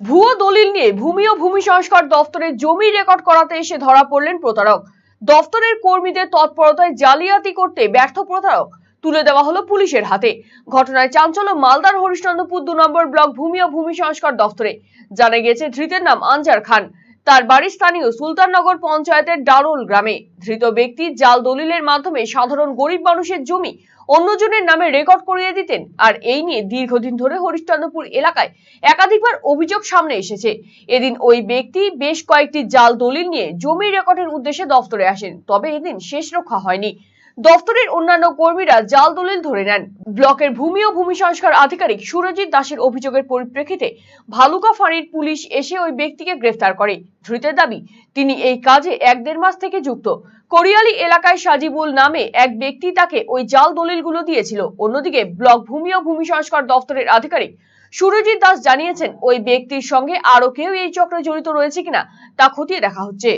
ভুয়ো দলিল নিয়ে ভূমি ও ভূমি সংস্কার দফতরের জমি রেকর্ড করাতে এসে ধরা পড়লেন প্রতারক। দফতরের কর্মীদের তৎপরতায় জালিয়াতি করতে ব্যর্থ প্রতারক। তুলে দেওয়া হলো পুলিশের হাতে। ঘটনায় চাঞ্চল্য মালদার হরিশ্চন্দ্রপুর দু নম্বর ব্লক ভূমি ও ভূমি সংস্কার দফতরে। জানা গিয়েছে ধৃতের নাম আনজার খান। তার বাড়ি স্থানীয় সুলতাননগর পঞ্চায়েতের ডারুল গ্রামে। ধৃত ব্যক্তি জাল দলিলের মাধ্যমে সাধারণ গরিব মানুষের জমি অন্যজনের নামে রেকর্ড করিয়ে দিতেন আর এই নিয়ে দীর্ঘদিন ধরে হরিশ্চন্দ্রপুর এলাকায় একাধিকবার অভিযোগ সামনে এসেছে। এদিন ওই ব্যক্তি বেশ কয়েকটি জাল দলিল নিয়ে জমি রেকর্ডের উদ্দেশ্যে দফতরে আসেন, তবে এদিন শেষ রক্ষা হয়নি। দফতরের অন্যান্য কর্মীরা জাল দলিল ধরে নেন। ব্লকের ভূমি ও ভূমি সংস্কার আধিকারিক সুরজিৎ দাসের অভিযোগের পরিপ্রেক্ষিতে ভালুকা ফাঁড়ির পুলিশ এসে ওই ব্যক্তিকে গ্রেফতার করে। ধৃতের দাবি, তিনি এই কাজে এক দেড় মাস থেকে যুক্ত। করিয়ালি এলাকায় সাজিবুল নামে এক ব্যক্তি তাকে ওই জাল দলিলগুলো দিয়েছিল। অন্যদিকে ব্লক ভূমি ও ভূমি সংস্কার দফতরের আধিকারিক সুরজিৎ দাস জানিয়েছেন, ওই ব্যক্তির সঙ্গে আরও কেউ এই চক্রে জড়িত রয়েছে কিনা তা খতিয়ে দেখা হচ্ছে।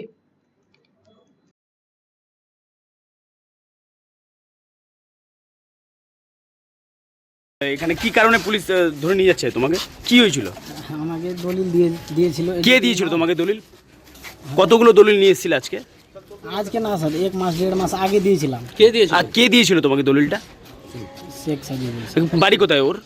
এখানে কি কারণে পুলিশ ধরে নিয়ে যাচ্ছে তোমাকে? কি হয়েছিল? আমাকে দলিল দিয়ে দিয়েছিল। কে দিয়েছিল তোমাকে দলিল? কতগুলো দলিল নিয়ে এসেছিল আজকে? আজকে না স্যার এক মাস দেড় মাস আগে দিয়েছিলাম। কে দিয়েছিল? আর কে দিয়েছিল তোমাকে দলিলটা? শেখ সাজিবুল বাড়ি কোথায় ওর?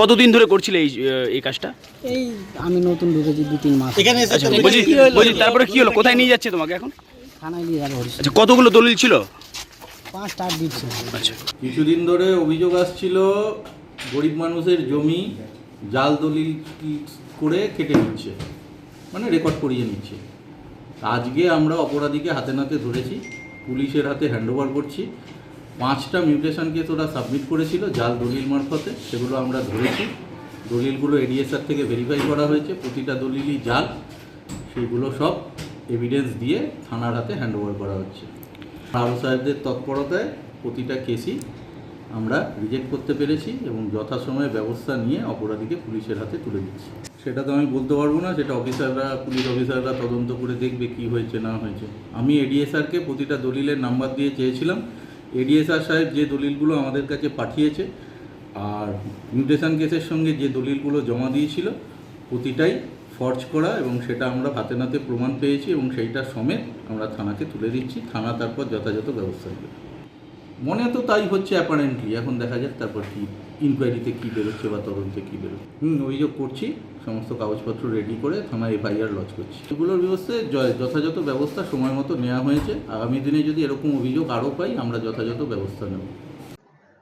কতদিন ধরে করছিলে এই এই কাজটা? এই আমি নতুন ঢুকেছি দু তিন মাস। আচ্ছা বলছি বলছি তারপরে কি হলো? কোথায় নিয়ে যাচ্ছে তোমাকে এখন? থানায় নিয়ে যাব। আচ্ছা কতগুলো দলিল ছিল? আচ্ছা। কিছুদিন ধরে অভিযোগ আসছিল, গরিব মানুষের জমি জাল দলিল করে কেটে নিচ্ছে মানে রেকর্ড করিয়ে নিচ্ছে। আজকে আমরা অপরাধীকে হাতে নাতে ধরেছি, পুলিশের হাতে হ্যান্ডওভার করছি। পাঁচটা মিউটেশন কেস ওরা সাবমিট করেছিল জাল দলিল মারফতে, সেগুলো আমরা ধরেছি। দলিলগুলো এডিএসআর থেকে ভেরিফাই করা হয়েছে, প্রতিটা দলিলই জাল, সেগুলো সব এভিডেন্স দিয়ে থানার হাতে হ্যান্ডওভার করা হচ্ছে। আরও সাহেবদের তৎপরতায় প্রতিটা কেসই আমরা রিজেক্ট করতে পেরেছি এবং যথাসময়ে ব্যবস্থা নিয়ে অপরাধীকে পুলিশের হাতে তুলে দিচ্ছি। সেটা তো আমি বলতে পারব না, সেটা অফিসাররা, পুলিশ অফিসাররা তদন্ত করে দেখবে কি হয়েছে, না হয়েছে। আমি এডিএসআরকে প্রতিটা দলিলের নাম্বার দিয়ে চেয়েছিলাম। এডিএসআর সাহেব যে দলিলগুলো আমাদের কাছে পাঠিয়েছে আর মিউটেশন কেসের সঙ্গে যে দলিলগুলো জমা দিয়েছিল, প্রতিটাই ফর্জ করা এবং সেটা আমরা হাতে নাতে প্রমাণ পেয়েছি এবং সেইটা সমেত আমরা থানাকে তুলে দিচ্ছি। থানা তারপর যথাযথ ব্যবস্থা নেবে। মনে তো তাই হচ্ছে অ্যাপারেন্টলি এখন দেখা যাক তারপর কি ইনকোয়ারিতে কী বেরোচ্ছে বা তদন্তে কী বেরোচ্ছে। হুম অভিযোগ করছি। সমস্ত কাগজপত্র রেডি করে থানায় এফআইআর লজ করছি। এগুলোর য- যথাযথ ব্যবস্থা সময় মতো নেওয়া হয়েছে। আগামী দিনে যদি এরকম অভিযোগ আরও পাই, আমরা যথাযথ ব্যবস্থা নেব।